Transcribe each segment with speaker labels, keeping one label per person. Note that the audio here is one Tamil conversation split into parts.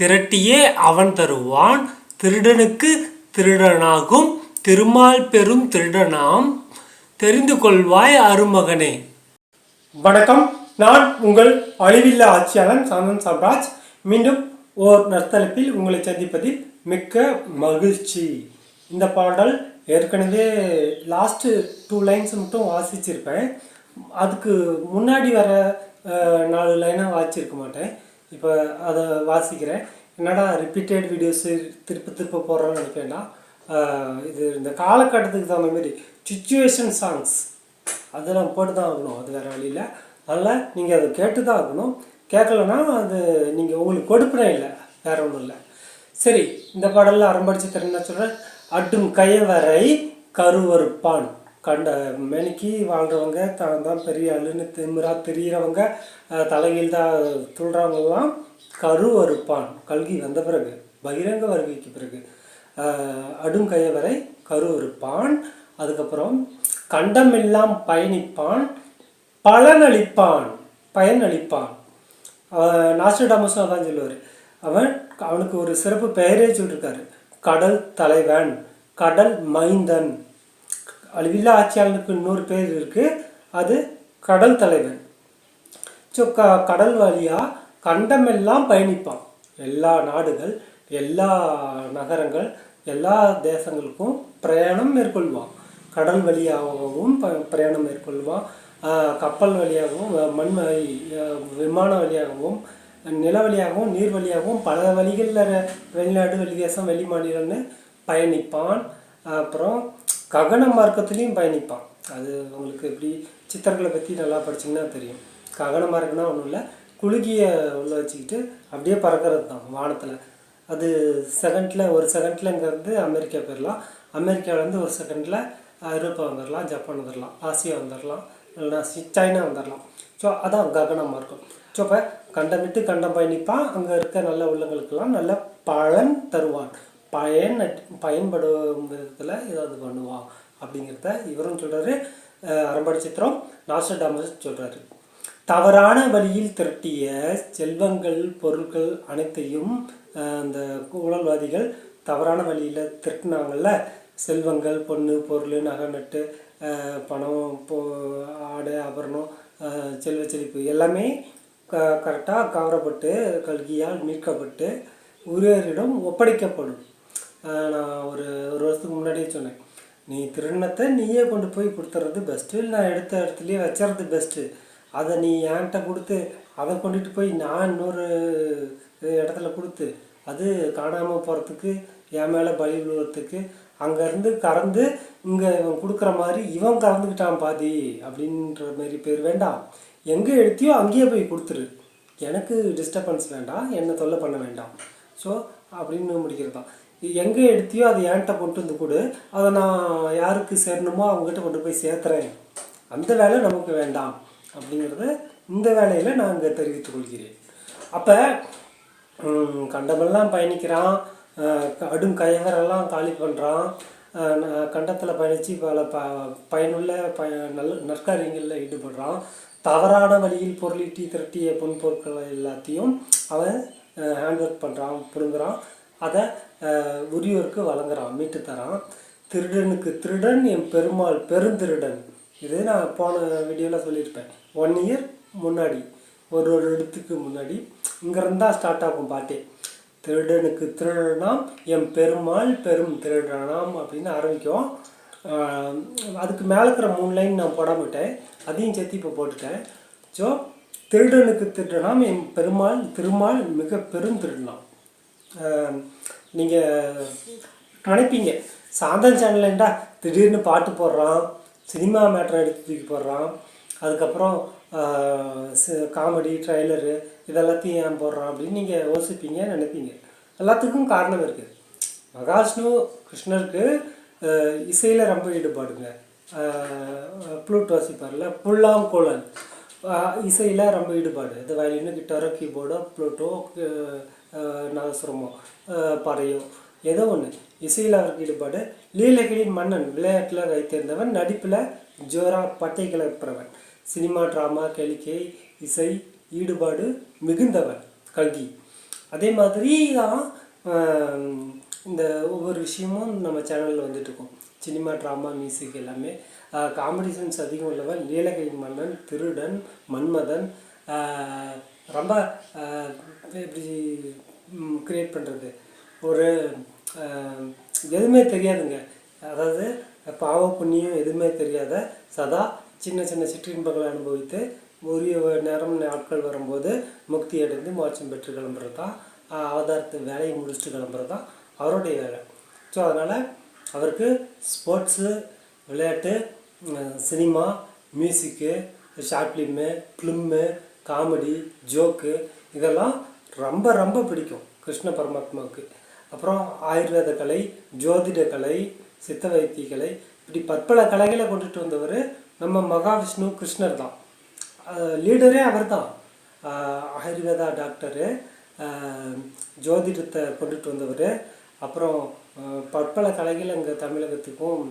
Speaker 1: திரட்டியே அவன் தருவான். திருடனுக்கு திருடனாகும். திருமால் பெரும் திருடனாம். தெரிந்து கொள்வாய் அருமகனே. வணக்கம். நான் உங்கள் அழிவில்லா ஆட்சியாளன் சந்தன் சாம்ராஜ். மீண்டும் ஓர் நர்த்தலப்பில் உங்களை சந்திப்பதில் மிக்க மகிழ்ச்சி. இந்த பாடல் ஏற்கனவே லாஸ்ட்டு டூ லைன்ஸ் மட்டும் வாசிச்சிருப்பேன். அதுக்கு முன்னாடி வர நாலு லைனாக வாசிச்சிருக்க மாட்டேன். இப்போ அதை வாசிக்கிறேன். என்னடா ரிப்பீட்டட் வீடியோஸு திருப்ப திருப்ப போடுறோன்னு நினைக்க இது இந்த காலகட்டத்துக்கு தகுந்த மாதிரி சுச்சுவேஷன் சாங்ஸ் அதெல்லாம் போட்டு தான் ஆகணும். அது வேறு வழியில் அதனால் நீங்கள் அதை கேட்டு தான் ஆகணும். கேட்கலன்னா அது நீங்கள் உங்களுக்கு கொடுப்பினே இல்லை. வேற ஒன்றும் இல்லை. சரி இந்த பாடலில் அரம்படிச்சு தரேன் சொல்கிறேன் அட்டும் கையவரை கருவறுப்பான். கண்ட மெனிக்கு வாழ்கிறவங்க தான் தான் பெரிய ஆளுன்னு திமிரா தெரிகிறவங்க தலைகீழ் தான் துள்றவங்கெல்லாம் கருவறுப்பான் கல்கி வந்த பிறகு பகிரங்க வருகைக்கு பிறகு. அடுங்கைய வரை கயவரை கருவறுப்பான் அதுக்கப்புறம் கண்டமெல்லாம் பயணிப்பான் பலனளிப்பான் பயனளிப்பான் நாஸ்டடாமஸும் அதான் சொல்லுவார். அவன் அவனுக்கு ஒரு சிறப்பு பெயரே சொல்லியிருக்காரு கடல் தலைவன் கடல் மைந்தன். அழிவில்லா ஆட்சியாளனுக்கு இன்னொரு பேர் இருக்கு. அது கடல் தலைவன். ஸோ க கடல் வழியாக கண்டமெல்லாம் பயணிப்பான். எல்லா நாடுகள் எல்லா நகரங்கள் எல்லா தேசங்களுக்கும் பிரயாணம் மேற்கொள்வான். கடல் வழியாகவும் ப- பிரயாணம் மேற்கொள்வான். கப்பல் வழியாகவும் மண் வழி விமான வழியாகவும் நில வழியாகவும் நீர் வழியாகவும் பல வழிகளில் வெளிநாடு வெளிதேசம் வெளி மாநிலம்னு பயணிப்பான். அப்புறம் ககன மார்க்கத்துலேயும் பயணிப்பான். அது உங்களுக்கு எப்படி சித்தர்களை பற்றி நல்லா படிச்சிங்கன்னா தெரியும். ககன மார்க்கம்னா ஒன்றும் இல்லை குலுகிய உள்ள வச்சுக்கிட்டு அப்படியே பறக்கிறது தான் வானத்தில். அது செகண்டில் ஒரு செகண்டில் இங்கேருந்து அமெரிக்கா போயிடலாம் அமெரிக்காவிலேருந்து ஒரு செகண்டில் ஐரோப்பா வந்துடலாம் ஜப்பான் வந்துடலாம் ஆசியா வந்துடலாம் இல்லைன்னா சைனா வந்துடலாம் ஸோ அதான் ககனமாக இருக்கும் ஸோ இப்போ கண்டம் விட்டு கண்டம் பயணிப்பான். அங்கே இருக்க நல்ல உள்ளங்களுக்கெல்லாம் நல்ல பலன் தருவான். பயன் பயன்படும் விதத்தில் ஏதாவது பண்ணுவான் அப்படிங்கிறத இவரும் சொல்கிறாரு அரம்பட சித்திரம் நாஸ்டடாமஸ் சொல்கிறாரு தவறான வழியில் திரட்டிய செல்வங்கள் பொருட்கள் அனைத்தையும் அந்த ஊழல்வாதிகள் தவறான வழியில் திரட்டினாங்கல்ல? செல்வங்கள் பொண்ணு பொருள் நகை நட்டு பணம் போ ஆடை ஆபரணம் செல்வ செழிப்பு எல்லாமே க கரெக்டாக கவரப்பட்டு கல்கியால் மீட்கப்பட்டு உரியரிடம் ஒப்படைக்கப்படும். நான் ஒரு ஒரு வருஷத்துக்கு முன்னாடியே சொன்னேன். நீ திருநத்தை நீயே கொண்டு போய் கொடுத்துறது பெஸ்ட்டு இல்லை நான் எடுத்த இடத்துலையே வச்சுறது பெஸ்ட்டு அதை நீ என்கிட்ட கொடுத்து அதை கொண்டுட்டு போய் நான் இன்னொரு இடத்துல கொடுத்து அது காணாமல் போகிறதுக்கு என் மேலே பலி விழுவதுக்கு அங்கேருந்து கறந்து இங்கே இவன் கொடுக்குற மாதிரி இவன் கறந்துக்கிட்டான் பாதி அப்படின்ற மாதிரி பேர் வேண்டாம். எங்கே எடுத்தியோ அங்கேயே போய் கொடுத்துரு. எனக்கு டிஸ்டர்பன்ஸ் வேண்டாம் என்னை தொல்லை பண்ண வேண்டாம். ஸோ அப்படின்னு முடிக்கிறது தான் எங்கே எடுத்தியோ அதை என்கிட்ட கொண்டு வந்து கொடு. அதை நான் யாருக்கு சேரணுமோ அவங்ககிட்ட கொண்டு போய் சேர்த்துறேன். அந்த வேலை நமக்கு வேண்டாம். அப்படிங்கிறத இந்த வேலையில் நான் இங்கே தெரிவித்துக் கொள்கிறேன். அப்போ கண்டமெல்லாம் பயணிக்கிறான். கடும் கையகரெல்லாம் காலி பண்ணுறான் கண்டத்தில் பயணித்து பல ப பயனுள்ள ப நல்ல நற்காரியங்களில் ஈடுபடுறான். தவறான வழியில் பொருளீட்டி திரட்டிய பொன்பொருட்கள் எல்லாத்தையும் அவன் ஹேண்ட் ஒர்க் பண்ணுறான் பிடுங்குறான். அதை உரியோருக்கு வழங்குறான் மீட்டு தரான். திருடனுக்கு திருடன் என் பெருமாள் பெருந்திருடன். இது நான் போன வீடியோவில் சொல்லியிருப்பேன். ஒன் இயர் முன்னாடி ஒரு ஒரு இடத்துக்கு முன்னாடி இங்கேருந்து தான் ஸ்டார்ட் ஆகும் பாட்டே. திருடனுக்கு திருடனாம் என் பெருமாள் பெரும் திருடனாம் அப்படின்னு ஆரம்பிக்கும். அதுக்கு மேலே இருக்கிற மூணு லைன் நான் போடாமட்டேன் அதையும் சேர்த்து இப்போ போட்டுட்டேன். ஸோ திருடனுக்கு திருடனாம் என் பெருமாள் திருமால் மிக பெரும் திருடனாம் நீங்கள் நினைப்பீங்க. சாந்தன் சேனல்ண்டா திடீர்னு பாட்டு போடுறான் சினிமா மேட்ரு எடுத்து தூக்கி போடுறான் அதுக்கப்புறம் காமெடி ட்ரைலரு இதெல்லாத்தையும் ஏன் போடுறான் அப்படின்னு நீங்கள் யோசிப்பீங்க நினைப்பீங்க. எல்லாத்துக்கும் காரணம் இருக்குது மகாஷ்ணு கிருஷ்ணருக்கு இசையில் ரொம்ப ஈடுபாடுங்க. ப்ளூட் வாசிப்பார்ல புல்லாம் கோலன் இசையில் ரொம்ப ஈடுபாடு. இது வயலின்னு கிட்டாரோ கீபோர்டோ ப்ளூட்டோ நாதசுரமோ அஹ், பறையோ ஏதோ ஒன்று இசையில் அவருக்கு ஈடுபாடு. லீலகிரியின் மன்னன் விளையாட்டில் வைத்திருந்தவன் நடிப்பில் ஜோரா பட்டை கிளப்புறவன் சினிமா ட்ராமா கேளிக்கை இசை ஈடுபாடு மிகுந்தவன். கல்கி. அதே மாதிரி தான் இந்த ஒவ்வொரு விஷயமும் நம்ம சேனலில் வந்துட்டுருக்கோம். சினிமா ட்ராமா மியூசிக் எல்லாமே. காம்படிஷன்ஸ் அதிகம் உள்ளவன் லீலகிரி மன்னன் திருடன் மன்மதன் ரொம்ப எப்படி க்ரியேட் பண்ணுறது ஒரு எதுவுமே தெரியாதுங்க. அதாவது பாவ புண்ணியம் எதுவுமே தெரியாத சதா சின்ன சின்ன சிற்றின்பங்களை அனுபவித்து உரிய நேரம் நாட்கள் வரும்போது முக்தி அடைந்து மோட்சம் பெற்று கிளம்புறது தான் ஆஹ், அவதாரத்து வேலையை முடிச்சுட்டு கிளம்புறது தான் அவருடைய வேலை. ஸோ அதனால் அவருக்கு ஸ்போர்ட்ஸு விளையாட்டு cinema music short film film comedy joke இதெல்லாம் ரொம்ப ரொம்ப பிடிக்கும் கிருஷ்ண பரமாத்மாவுக்கு. அப்புறம் ஆயுர்வேத கலை ஜோதிட கலை சித்த வைத்திய கலை இப்படி பற்பல கலைகளை கொண்டுட்டு வந்தவர் நம்ம மகாவிஷ்ணு கிருஷ்ணர் தான். லீடரே அவர் தான் ஆயுர்வேதா டாக்டரு ஜோதிடத்தை கொண்டுட்டு வந்தவர். அப்புறம் பற்பல கலைகள் எங்கள் தமிழகத்துக்கும்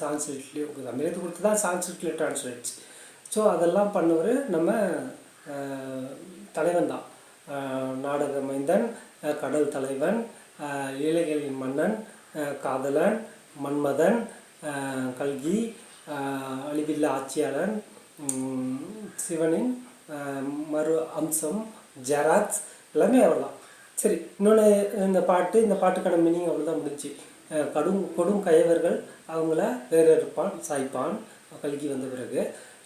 Speaker 1: சான்ஸ்கிரிட்லேயும் தமிழகத்துக்கு கொடுத்து தான் சான்ஸ்கிரிட்லேயும் ட்ரான்ஸ்லேட்ஸ் ஸோ அதெல்லாம் பண்ணவர் நம்ம தலைவன் தான். நாடக மைந்தன் கடல் தலைவன் ஏழைகளின் மன்னன் காதலன் மன்மதன் கல்கி அழிவில்லா ஆட்சியாளன் சிவனின் மறு அம்சம் ஜெராக்ஸ் எல்லாமே அவர் தான் சரி இன்னொன்று இந்த பாட்டு இந்த பாட்டுக்கான மீனிங் அவ்வளோதான் முடிஞ்சு கடும் கொடும் கயவர்கள் அவங்கள வேறறுப்பான் சாய்ப்பான். கல்கி வந்த பிறகு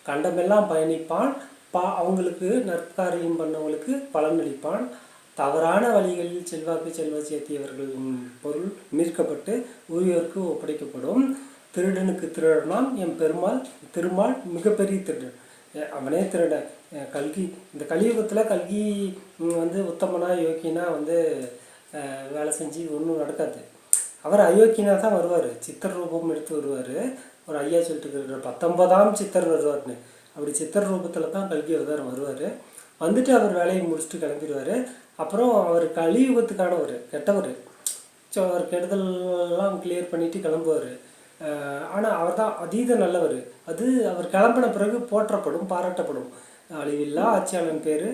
Speaker 1: கண்டமெல்லாம் பயணிப்பான். பா அவங்களுக்கு நற்காரியம் பண்ணவங்களுக்கு பலன் அளிப்பான். தவறான வழிகளில் செல்வாக்கு செல்வ சேர்த்தியவர்களின் பொருள் மீட்கப்பட்டு உரியவருக்கு ஒப்படைக்கப்படும். திருடனுக்கு திருடனாம். என் பெருமாள் திருமால் மிகப்பெரிய திருடன். அவனே திருடன் கல்கி இந்த கலியுகத்தில் கல்கி வந்து உத்தமனா யோக்கியனா வந்து வேலை செஞ்சு ஒன்றும் நடக்காது. அவர் அயோக்கியனா தான் வருவார். சித்தர் ரூபம் எடுத்து வருவார். ஒரு ஐயா சொல்லிட்டு இருக்கிற பத்தொன்பதாம் சித்தர் வருவார்னு. அப்படி சித்தர் ரூபத்தில் தான் கல்கி அவதாரம் வருவார். வந்துட்டு அவர் வேலையை முடிச்சுட்டு கிளம்பிடுவார். அப்புறம் அவர் கலியுகத்துக்கானவர் கெட்டவர். ஸோ அவர் கெடுதல்லாம் கிளியர் பண்ணிட்டு கிளம்புவார். ஆனால் அவர் தான் அதீத நல்லவர். அது அவர் கிளம்பின பிறகு போற்றப்படும் பாராட்டப்படும். அழிவில்லா ஆட்சியாளன் பேர்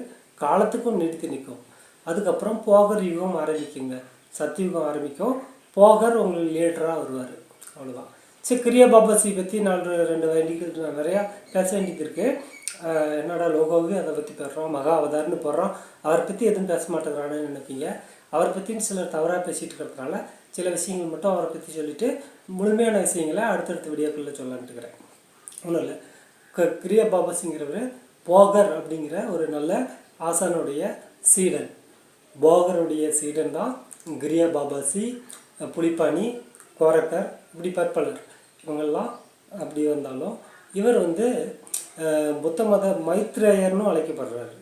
Speaker 1: காலத்துக்கும் நீடித்து நிற்கும். அதுக்கப்புறம் போகர் யுகம் ஆரம்பிக்குங்க. சத்தியுகம் ஆரம்பிக்கும். போகர் உங்களுக்கு லேட்டராக வருவார். அவ்வளோதான் சரி கிரியா பாபாசி பற்றி நாலு ரெண்டு வேண்டிக்கு நிறையா பேச வேண்டியது இருக்குது என்னடா லோகோவே அதை பற்றி பேசுகிறோம் மகா அவதார்னு போடுறோம். அவரை பற்றி எதுவும் பேச மாட்டேங்கிறான்னு நினைப்பீங்க. அவரை பற்றின்னு சிலர் தவறாக பேசிகிட்டு இருக்கிறதுனால சில விஷயங்கள் மட்டும் அவரை பற்றி சொல்லிவிட்டு முழுமையான விஷயங்களை அடுத்தடுத்த வீடியோக்களில் சொல்லலான்ட்டு இருக்கிறேன் ஒன்றும் இல்லை. க கிரியா பாபாசிங்கிறவர் போகர் அப்படிங்கிற ஒரு நல்ல ஆசானுடைய சீடன். போகருடைய சீடன் தான் கிரியா பாபாசி புலிப்பாணி கோரக்கர் இப்படி பற்பலர் இவங்கெல்லாம் அப்படி வந்தாலும் இவர் வந்து புத்த மத மைத்ரேயர்னு அழைக்கப்படுறாரு.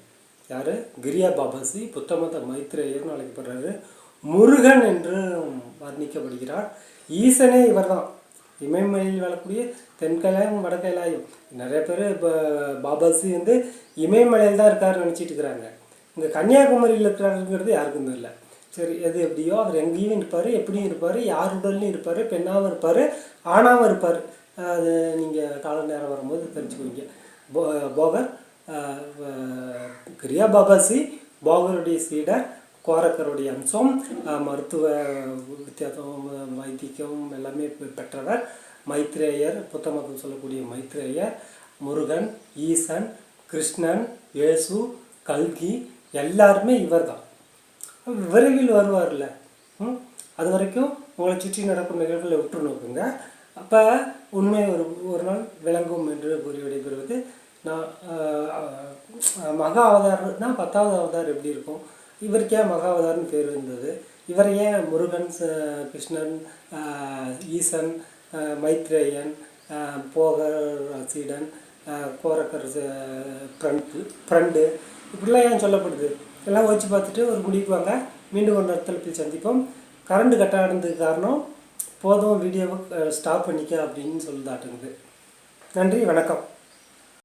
Speaker 1: யார்? கிரியா பாபாசி புத்த மத மைத்ரேயர்னு அழைக்கப்படுறாரு. முருகன் என்று வர்ணிக்கப்படுகிறார். ஈசனே இவர்தான். இமயமலையில் வாழக்கூடிய தென்கலாயம் வடகலாயம். நிறைய பேர் இப்போ பாபாசி வந்து இமயமலையில் தான் இருக்காருன்னு நினச்சிட்டு இருக்கிறாங்க. இங்கே கன்னியாகுமரியில் இருக்கிறாருங்கிறது யாருக்கும் தெரியல சரி எது எப்படியோ அவர் எங்கேயும் இருப்பார் எப்படியும் இருப்பார் யார் உடல்லையும் இருப்பார் பெண்ணாகவும் இருப்பார் ஆணாகவும் இருப்பார். அது நீங்கள் கால நேரம் வரும்போது தெரிஞ்சுக்குவீங்க. போ போகர் கிரியா பாபாசி போகருடைய சீடர் கோரக்கருடைய அம்சம் மருத்துவ வித்தியாசம் வைத்தியம் எல்லாமே பெற்றவர். மைத்ரேயர் புத்த மதம் சொல்லக்கூடிய மைத்ரேயர் முருகன் ஈசன் கிருஷ்ணன் இயேசு கல்கி எல்லாருமே இவர்தான். விரைவில் வருவார்ல. அது வரைக்கும் உங்களை சுற்றி நடக்கும் நிகழ்வுகளை உற்று நோக்குங்க. அப்போ உண்மை ஒரு ஒரு நாள் விளங்கும் என்று கூறி விடைபெறுவது. நான் மகா அவதார்னா பத்தாவது அவதார் எப்படி இருக்கும்? இவருக்கு ஏன் மகா அவதார்னு பேர் இருந்தது இவர் ஏன் முருகன் கிருஷ்ணன் ஈசன் மைத்ரேயன் போகர் சீடன் கோரக்கர் ஃப்ரண்ட் ஃப்ரெண்டு இப்படிலாம் ஏன் சொல்லப்படுது? எல்லாம் வச்சு பார்த்துட்டு ஒரு முடிவுக்கு வாங்க. மீண்டும் ஒரு போய் சந்திப்போம். கரண்ட் கட் ஆனதுக்கு காரணம் போதும் வீடியோவை ஸ்டாப் பண்ணிக்க அப்படின்னு சொல்லுதாட்டுங்குது. நன்றி வணக்கம்.